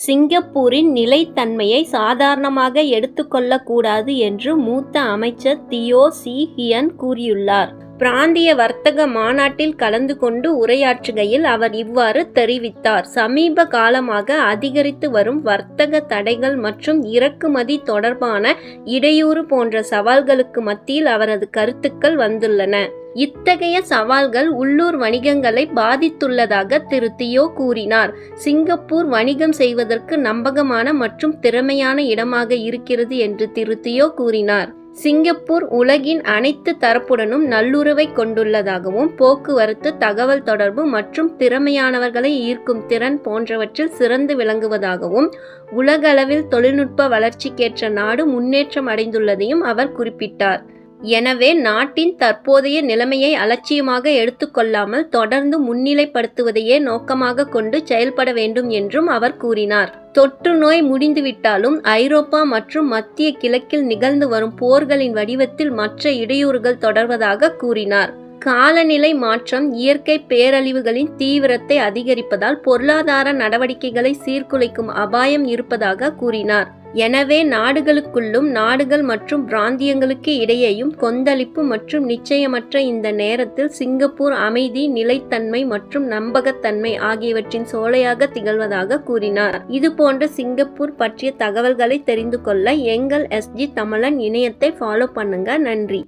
சிங்கப்பூரின் நிலைத்தன்மையை சாதாரணமாக எடுத்துக்கொள்ளக்கூடாது என்று மூத்த அமைச்சர் தியோ சி. ஹியன் கூறியுள்ளார். பிராந்திய வர்த்தக மாநாட்டில் கலந்து கொண்டு உரையாற்றுகையில் அவர் இவ்வாறு தெரிவித்தார். சமீப காலமாக அதிகரித்து வரும் வர்த்தக தடைகள் மற்றும் இறக்குமதி தொடர்பான இடையூறு போன்ற சவால்களுக்கு மத்தியில் அவரது கருத்துக்கள் வந்துள்ளன. இத்தகைய சவால்கள் உள்ளூர் வணிகங்களை பாதித்துள்ளதாக திரு தியோ கூறினார். சிங்கப்பூர் வணிகம் செய்வதற்கு நம்பகமான மற்றும் திறமையான இடமாக இருக்கிறது என்று திரு தியோ கூறினார். சிங்கப்பூர் உலகின் அனைத்து தரப்புடனும் நல்லுறவை கொண்டுள்ளதாகவும் போக்குவரத்து தகவல் தொடர்பு மற்றும் திறமையானவர்களை ஈர்க்கும் திறன் போன்றவற்றில் சிறந்து விளங்குவதாகவும் உலகளவில் தொழில்நுட்ப வளர்ச்சிக்கேற்ற நாடு முன்னேற்றம் அடைந்துள்ளதையும் அவர் குறிப்பிட்டார். எனவே நாட்டின் தற்போதைய நிலைமையை அலட்சியமாக எடுத்துக்கொள்ளாமல் தொடர்ந்து முன்னிலைப்படுத்துவதையே நோக்கமாக கொண்டு செயல்பட வேண்டும் என்றும் அவர் கூறினார். தொற்று நோய் முடிந்துவிட்டாலும் ஐரோப்பா மற்றும் மத்திய கிழக்கில் நிகழ்ந்து வரும் போர்களின் வடிவத்தில் மற்ற இடையூறுகள் தொடர்வதாக கூறினார். காலநிலை மாற்றம் இயற்கை பேரழிவுகளின் தீவிரத்தை அதிகரிப்பதால் பொருளாதார நடவடிக்கைகளை சீர்குலைக்கும் அபாயம் இருப்பதாக கூறினார். எனவே நாடுகளுக்குள்ளும் நாடுகள் மற்றும் பிராந்தியங்களுக்கு இடையேயும் கொந்தளிப்பு மற்றும் நிச்சயமற்ற இந்த நேரத்தில் சிங்கப்பூர் அமைதி நிலைத்தன்மை மற்றும் நம்பகத்தன்மை ஆகியவற்றின் சோலையாக திகழ்வதாக கூறினார். இது போன்ற சிங்கப்பூர் பற்றிய தகவல்களை தெரிந்து கொள்ள எங்கள் எஸ்ஜி தமிழன் இணையத்தை ஃபாலோ பண்ணுங்க. நன்றி.